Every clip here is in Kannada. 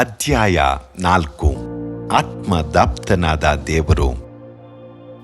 ಅಧ್ಯಾಯ ನಾಲ್ಕು. ಆತ್ಮದಾಪ್ತನಾದ ದೇವರು,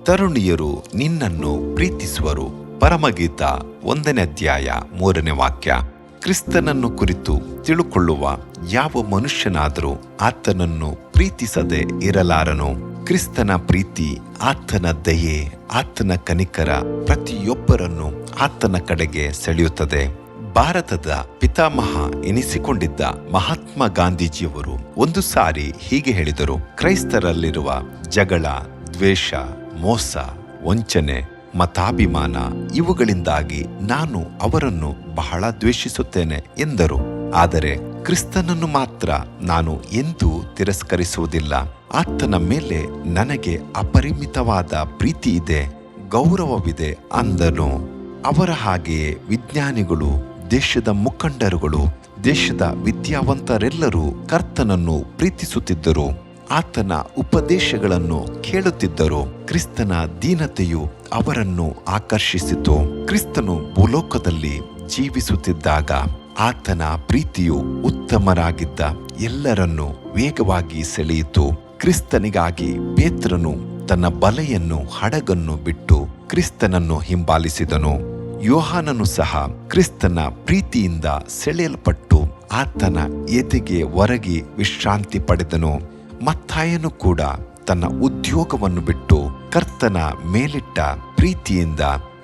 ತರುಣಿಯರು ನಿನ್ನನ್ನು ಪ್ರೀತಿಸುವರು. ಪರಮಗೀತ ಒಂದನೇ ಅಧ್ಯಾಯ ಮೂರನೇ ವಾಕ್ಯ. ಕ್ರಿಸ್ತನನ್ನು ಕುರಿತು ತಿಳುಕೊಳ್ಳುವ ಯಾವ ಮನುಷ್ಯನಾದರೂ ಆತನನ್ನು ಪ್ರೀತಿಸದೆ ಇರಲಾರನು. ಕ್ರಿಸ್ತನ ಪ್ರೀತಿ ಆತನ ದಯೆ, ಆತನ ಕನಿಕರ ಪ್ರತಿಯೊಬ್ಬರನ್ನು ಆತನ ಕಡೆಗೆ ಸೆಳೆಯುತ್ತದೆ. ಭಾರತದ ಪಿತಾಮಹ ಎನಿಸಿಕೊಂಡಿದ್ದ ಮಹಾತ್ಮ ಗಾಂಧೀಜಿಯವರು ಒಂದು ಸಾರಿ ಹೀಗೆ ಹೇಳಿದರು, ಕ್ರೈಸ್ತರಲ್ಲಿರುವ ಜಗಳ, ದ್ವೇಷ, ಮೋಸ, ವಂಚನೆ, ಮತಾಭಿಮಾನ ಇವುಗಳಿಂದಾಗಿ ನಾನು ಅವರನ್ನು ಬಹಳ ದ್ವೇಷಿಸುತ್ತೇನೆ ಎಂದರು. ಆದರೆ ಕ್ರಿಸ್ತನನ್ನು ಮಾತ್ರ ನಾನು ಎಂದೂ ತಿರಸ್ಕರಿಸುವುದಿಲ್ಲ. ಆತನ ಮೇಲೆ ನನಗೆ ಅಪರಿಮಿತವಾದ ಪ್ರೀತಿ ಇದೆ ಗೌರವವಿದೆ ಅಂದನು. ಅವರ ಹಾಗೆಯೇ ವಿಜ್ಞಾನಿಗಳು ದೇಶದ ಮುಖಂಡರುಗಳು, ದೇಶದ ವಿದ್ಯಾವಂತರೆಲ್ಲರೂ ಕರ್ತನನ್ನು ಪ್ರೀತಿಸುತ್ತಿದ್ದರು. ಆತನ ಉಪದೇಶಗಳನ್ನು ಕೇಳುತ್ತಿದ್ದರು. ಕ್ರಿಸ್ತನ ದೀನತೆಯು ಅವರನ್ನು ಆಕರ್ಷಿಸಿತು. ಕ್ರಿಸ್ತನು ಭೂಲೋಕದಲ್ಲಿ ಜೀವಿಸುತ್ತಿದ್ದಾಗ ಆತನ ಪ್ರೀತಿಯು ಉತ್ತಮರಾಗಿದ್ದ ಎಲ್ಲರನ್ನು ವೇಗವಾಗಿ ಸೆಳೆಯಿತು. ಕ್ರಿಸ್ತನಿಗಾಗಿ ಪೇತ್ರನು ತನ್ನ ಬಲೆಯನ್ನು ಹಡಗನ್ನು ಬಿಟ್ಟು ಕ್ರಿಸ್ತನನ್ನು ಹಿಂಬಾಲಿಸಿದನು. ಯೋಹಾನನು ಸಹ ಕ್ರಿಸ್ತನ ಪ್ರೀತಿಯಿಂದ ಸೆಳೆಯಲ್ಪಟ್ಟು ಆತನ ಎದೆಗೆ ಒರಗಿ ವಿಶ್ರಾಂತಿ ಪಡೆದನು. ಮತ್ತಾಯನು ಕೂಡ ತನ್ನ ಉದ್ಯೋಗವನ್ನು ಬಿಟ್ಟು ಕರ್ತನ ಮೇಲಿಟ್ಟ ಪ್ರೀತಿಯಿಂದ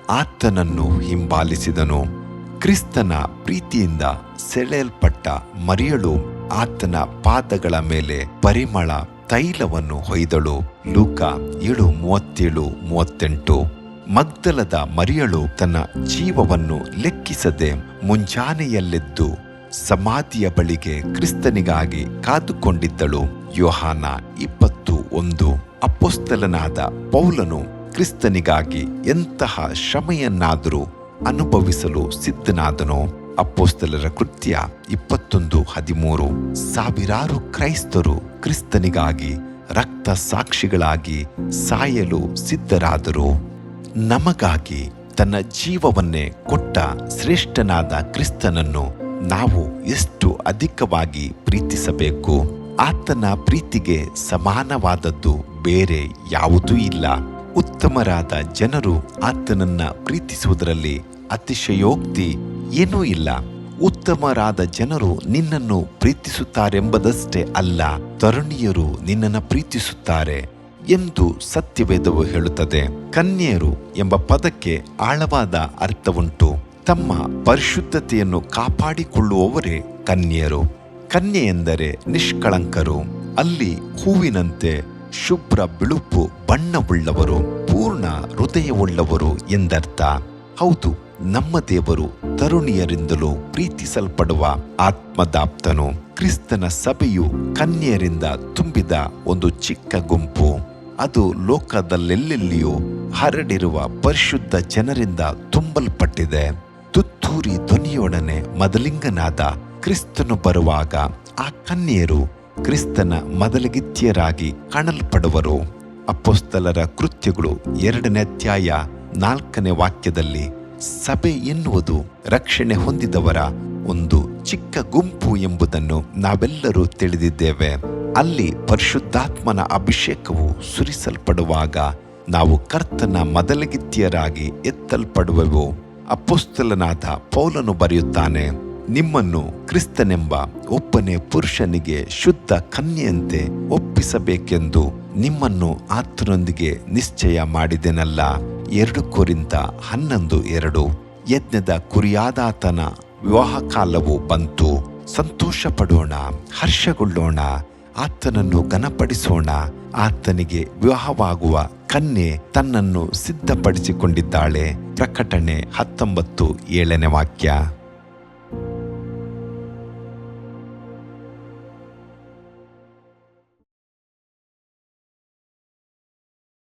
ಆತನನ್ನು ಹಿಂಬಾಲಿಸಿದನು. ಕ್ರಿಸ್ತನ ಪ್ರೀತಿಯಿಂದ ಸೆಳೆಯಲ್ಪಟ್ಟ ಮರಿಯಳು ಆತನ ಪಾದಗಳ ಮೇಲೆ ಪರಿಮಳ ತೈಲವನ್ನು ಹೊಯ್ದಳು. ಲೂಕ ಏಳು ಮೂವತ್ತೇಳು ಮೂವತ್ತೆಂಟು. ಮಗ್ದಲದ ಮರಿಯಳು ತನ್ನ ಜೀವವನ್ನು ಲೆಕ್ಕಿಸದೆ ಮುಂಜಾನೆಯಲ್ಲೆದ್ದು ಸಮಾಧಿಯ ಬಳಿಗೆ ಕ್ರಿಸ್ತನಿಗಾಗಿ ಕಾದುಕೊಂಡಿದ್ದಳು. ಯೋಹಾನ ಇಪ್ಪತ್ತು ಒಂದು. ಅಪ್ಪೊಸ್ತಲನಾದ ಪೌಲನು ಕ್ರಿಸ್ತನಿಗಾಗಿ ಎಂತಹ ಶ್ರಮೆಯನ್ನಾದರೂ ಅನುಭವಿಸಲು ಸಿದ್ಧನಾದನು. ಅಪ್ಪೋಸ್ತಲರ ಕೃತ್ಯ ಇಪ್ಪತ್ತೊಂದು ಹದಿಮೂರು. ಸಾವಿರಾರು ಕ್ರೈಸ್ತರು ಕ್ರಿಸ್ತನಿಗಾಗಿ ರಕ್ತ ಸಾಕ್ಷಿಗಳಾಗಿ ಸಾಯಲು ಸಿದ್ಧರಾದರು. ನಮಗಾಗಿ ತನ್ನ ಜೀವವನ್ನೇ ಕೊಟ್ಟ ಶ್ರೇಷ್ಠನಾದ ಕ್ರಿಸ್ತನನ್ನು ನಾವು ಎಷ್ಟು ಅಧಿಕವಾಗಿ ಪ್ರೀತಿಸಬೇಕು? ಆತನ ಪ್ರೀತಿಗೆ ಸಮಾನವಾದದ್ದು ಬೇರೆ ಯಾವುದೂ ಇಲ್ಲ. ಉತ್ತಮರಾದ ಜನರು ಆತನನ್ನ ಪ್ರೀತಿಸುವುದರಲ್ಲಿ ಅತಿಶಯೋಕ್ತಿ ಏನೂ ಇಲ್ಲ. ಉತ್ತಮರಾದ ಜನರು ನಿನ್ನನ್ನು ಪ್ರೀತಿಸುತ್ತಾರೆಂಬುದಷ್ಟೇ ಅಲ್ಲ, ತರುಣಿಯರು ನಿನ್ನನ್ನು ಪ್ರೀತಿಸುತ್ತಾರೆ. ಎಂದು ಸತ್ಯವೇದವು ಹೇಳುತ್ತದೆ. ಕನ್ಯೆಯರು ಎಂಬ ಪದಕ್ಕೆ ಆಳವಾದ ಅರ್ಥವುಂಟು. ತಮ್ಮ ಪರಿಶುದ್ಧತೆಯನ್ನು ಕಾಪಾಡಿಕೊಳ್ಳುವವರೇ ಕನ್ಯೆಯರು. ಕನ್ಯೆ ಎಂದರೆ ನಿಷ್ಕಳಂಕರು. ಅಲ್ಲಿ ಹೂವಿನಂತೆ ಶುಭ್ರ ಬಿಳುಪು ಬಣ್ಣವುಳ್ಳವರು, ಪೂರ್ಣ ಹೃದಯವುಳ್ಳವರು ಎಂದರ್ಥ. ಹೌದು, ನಮ್ಮ ದೇವರು ತರುಣಿಯರಿಂದಲೂ ಪ್ರೀತಿಸಲ್ಪಡುವ ಆತ್ಮದಾಪ್ತನು. ಕ್ರಿಸ್ತನ ಸಭೆಯು ಕನ್ಯೆಯರಿಂದ ತುಂಬಿದ ಒಂದು ಚಿಕ್ಕ ಗುಂಪು. ಅದು ಲೋಕದಲ್ಲೆಲ್ಲೆಲ್ಲಿಯೂ ಹರಡಿರುವ ಪರಿಶುದ್ಧ ಜನರಿಂದ ತುಂಬಲ್ಪಟ್ಟಿದೆ. ತುತ್ತೂರಿ ಧ್ವನಿಯೊಡನೆ ಮದಲಿಂಗನಾದ ಕ್ರಿಸ್ತನು ಬರುವಾಗ ಆ ಕನ್ಯೆಯರು ಕ್ರಿಸ್ತನ ಮೊದಲಗಿತ್ಯರಾಗಿ ಕಾಣಲ್ಪಡುವರು. ಅಪ್ಪೊಸ್ತಲರ ಕೃತ್ಯಗಳು ಎರಡನೇ ಅಧ್ಯಾಯ ನಾಲ್ಕನೇ ವಾಕ್ಯದಲ್ಲಿ ಸಭೆ ಎನ್ನುವುದು ರಕ್ಷಣೆ ಹೊಂದಿದವರ ಒಂದು ಚಿಕ್ಕ ಗುಂಪು ಎಂಬುದನ್ನು ನಾವೆಲ್ಲರೂ ತಿಳಿದಿದ್ದೇವೆ. ಅಲ್ಲಿ ಪರಿಶುದ್ಧಾತ್ಮನ ಅಭಿಷೇಕವು ಸುರಿಸಲ್ಪಡುವಾಗ ನಾವು ಕರ್ತನ ಮೊದಲಗಿತ್ತಿಯರಾಗಿ ಎತ್ತಲ್ಪಡುವೆವು. ಅಪ್ಪುಸ್ತಲನಾದ ಪೌಲನು ಬರೆಯುತ್ತಾನೆ, ನಿಮ್ಮನ್ನು ಕ್ರಿಸ್ತನೆಂಬ ಒಬ್ಬನೇ ಪುರುಷನಿಗೆ ಶುದ್ಧ ಕನ್ಯೆಯಂತೆ ಒಪ್ಪಿಸಬೇಕೆಂದು ನಿಮ್ಮನ್ನು ಆತನೊಂದಿಗೆ ನಿಶ್ಚಯ ಮಾಡಿದೆನಲ್ಲ. ಎರಡು ಕೋರಿಂದ ಹನ್ನೊಂದು ಎರಡು, ಯಜ್ಞದ ಕುರಿಯಾದಾತನ ವಿವಾಹ ಕಾಲವು ಬಂತು. ಸಂತೋಷ ಪಡೋಣ ಹರ್ಷಗೊಳ್ಳೋಣ. ಆತನನ್ನು ಘನಪಡಿಸೋಣ. ಆತನಿಗೆ ವಿವಾಹವಾಗುವ ಕನ್ಯೆ ತನ್ನನ್ನು ಸಿದ್ಧಪಡಿಸಿಕೊಂಡಿದ್ದಾಳೆ. ಪ್ರಕಟಣೆ ಹತ್ತೊಂಬತ್ತು ಏಳನೇ ವಾಕ್ಯ.